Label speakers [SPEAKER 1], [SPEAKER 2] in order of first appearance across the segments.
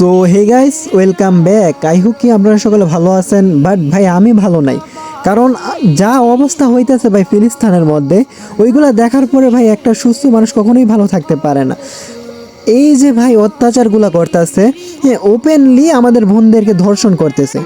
[SPEAKER 1] So hey guys welcome back I hope কি আপনারা সকলে ভালো আছেন বাট ভাই, আমি ভালো নাই। কারণ যা অবস্থা হইতেছে ভাই, ফিলিস্তানের মধ্যে, ওইগুলা দেখার পরে ভাই, একটা সুস্থ মানুষ কখনোই ভালো থাকতে পারে না। এই যে ভাই, অত্যাচারগুলো করতেছে ওপেনলি আমাদের বোনদেরকে ধর্ষণ করতেছে।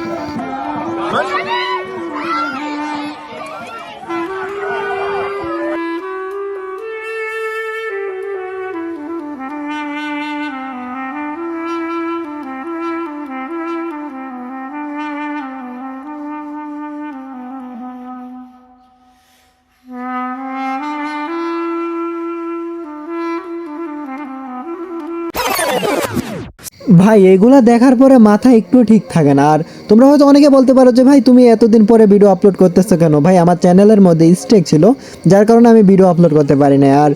[SPEAKER 1] ভাই, এগুলা দেখার পরে মাথা একটু ঠিক থাকে না। আর তোমরা হয়তো অনেকে বলতে পারো যে, ভাই, তুমি এতদিন পরে ভিডিও আপলোড করতেছো কেন? ভাই, আমার চ্যানেলের মধ্যে স্টেক ছিল, যার কারণে আমি ভিডিও আপলোড করতে পারি না আর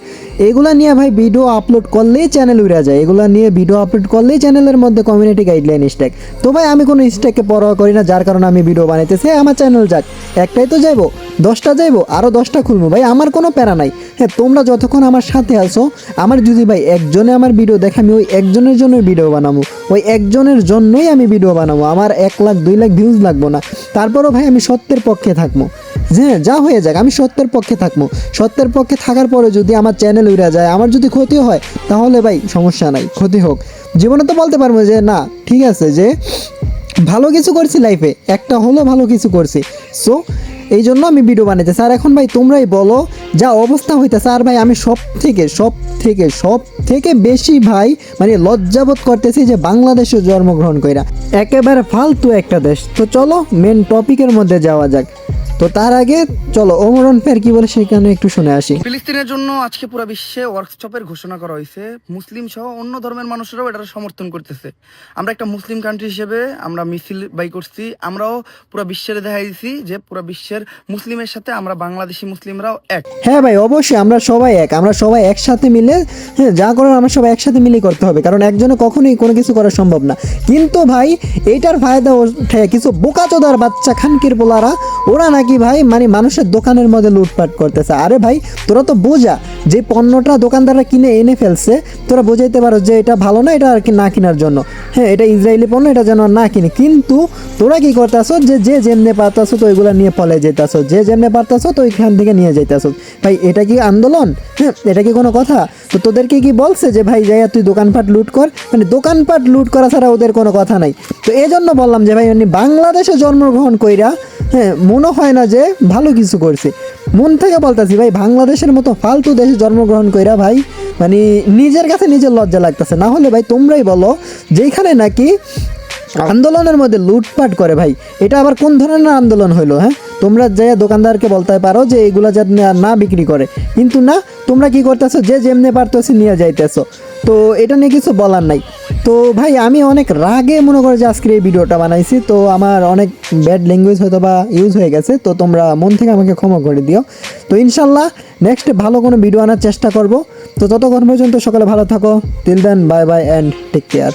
[SPEAKER 1] এগুলা নিয়ে ভাই ভিডিও আপলোড করলেই চ্যানেল উড়ে যায়। এগুলো নিয়ে ভিডিও আপলোড করলেই চ্যানেলের মধ্যে কমিউনিটি গাইডলাইন স্টেক তো ভাই, আমি কোনো স্টেককে পরোয়া করি না, যার কারণে আমি ভিডিও বানাইতেছি। আমার চ্যানেল যাক, একটাই তো যাইবো। দশটা যাইবো আরও দশটা খুলবো। ভাই, আমার কোনো প্যারা নাই। হ্যাঁ তোমরা যতক্ষণ আমার সাথে আসো আমার যদি ভাই একজনে আমার ভিডিও দেখে, আমি ওই একজনের জন্যই ভিডিও বানাবো। ওই একজনের জন্যই আমি ভিডিও বানাবো। আমার এক লাখ, দুই লাখ ভিউজ লাগবো না। তারপরও ভাই, আমি সত্যের পক্ষে থাকব। হ্যাঁ যা হয়ে যাক, আমি সত্যের পক্ষে থাকব। সত্যের পক্ষে থাকার পরে যদি আমার চ্যানেল উড়ে যায়, আমার যদি ক্ষতি হয়, তাহলে ভাই সমস্যা নাই, ক্ষতি হোক। জীবনে তো বলতে পারব যে, না, ঠিক আছে, যে ভালো কিছু করছি লাইফে একটা হলো ভালো কিছু করছি। সো এই জন্য আমি ভিডিও বানাইতেছি। স্যার এখন ভাই, তোমরাই বলো, যা অবস্থা হইতে স্যার ভাই, আমি সব থেকে সব থেকে সব থেকে বেশি ভাই মানে লজ্জাবোধ করতেছি যে বাংলাদেশে জন্মগ্রহণ কইরা। একেবারে ফালতু একটা দেশ। তো চলো মেন টপিকের মধ্যে যাওয়া যাক। তো তার আগে চলো ওমরন ফের কি বলে সেখানে একটু শুনে আসি।
[SPEAKER 2] ফিলিস্তিনের জন্য আজকে পুরো বিশ্বে ওয়ার্কশপের ঘোষণা করা হয়েছে। মুসলিম সহ অন্য ধর্মের মানুষেরাও এটার সমর্থন করতেছে। আমরা একটা মুসলিম কান্ট্রি হিসেবে আমরা মিছিল বাই করছি আমরাও পুরো বিশ্বের দেখাই দিছি যে পুরো বিশ্বের মুসলিমের সাথে আমরা বাংলাদেশি মুসলিমরাও এক।
[SPEAKER 1] হ্যাঁ ভাই অবশ্যই আমরা সবাই এক। আমরা সবাই একসাথে মিলে হ্যাঁ যা করার আমরা সবাই একসাথে মিলে করতে হবে কারণ একজনে কখনোই কোনো কিছু করা সম্ভব না। কিন্তু ভাই এইটার ফায়দা ওঠে কিছু বোকাচোদার বাচ্চা খানকির পোলারা ওরা নাকি ভাই? মানে মানুষের দোকানের মধ্যে লুটপাট করতেছে। আরে ভাই, তোরা তো বোঝা যে পণ্যটা দোকানদাররা কিনে এনে ফেলছে, তোরা বোঝাইতে পারো যে এটা ভালো না, এটা আর কি না কেনার জন্য। হ্যাঁ এটা ইসরায়েলি পণ্য, এটা যেন না কিনে। কিন্তু তোরা কি করতেছো? যে যে যেমনে পারতাছো, তো ওইগুলা নিয়ে ফলে যেতেছো যে যেমনে পারতাছো, তো ওইখান থেকে নিয়ে যাইতেছো। ভাই, এটা কি আন্দোলন? হ্যাঁ এটা কি কোনো কথা? তো তোদেরকে কি বলছে যে, ভাই, যাইয়া তুই দোকানপাট লুট কর? মানে দোকানপাট লুট করা ছাড়া ওদের কোনো কথা নাই। তো এই জন্য বললাম যে, ভাই বাংলাদেশে জন্মগ্রহণ কইরা হ্যাঁ মনে হয় না যে ভালো কিছু করছে। মন থেকে বলতেছি, ভাই, বাংলাদেশের মতো ফালতু দেশে জন্মগ্রহণ কইরা, ভাই মানে নিজের কাছে নিজের লজ্জা লাগতেছে। না হলে, ভাই, তোমরাই বলো যেখানে নাকি আন্দোলনের মধ্যে লুটপাট করে, ভাই, এটা আবার কোন ধরনের আন্দোলন হইল হ্যাঁ? তোমরা যে দোকানদারকে বলতে পারো যে এগুলা যাতে না বিক্রি করে। কিন্তু না, তোমরা কি করতেছো? যে যেমনে পারতেছো নিয়ে যাইতেছো। তো এটা নিয়ে কিছু বলার নাই। তো ভাই, আমি অনেক রাগে মনে করো যে আজকের এই ভিডিওটা বানাইছি। তো আমার অনেক ব্যাড ল্যাঙ্গুয়েজ হয়তো বা ইউজ হয়ে গেছে। তো তোমরা মন থেকে আমাকে ক্ষমা করে দিও। তো ইনশাল্লাহ নেক্সট ভালো কোনো ভিডিও আনার চেষ্টা করব। তো ততক্ষণ পর্যন্ত সকালে ভালো থাকো। Till then bye bye and take care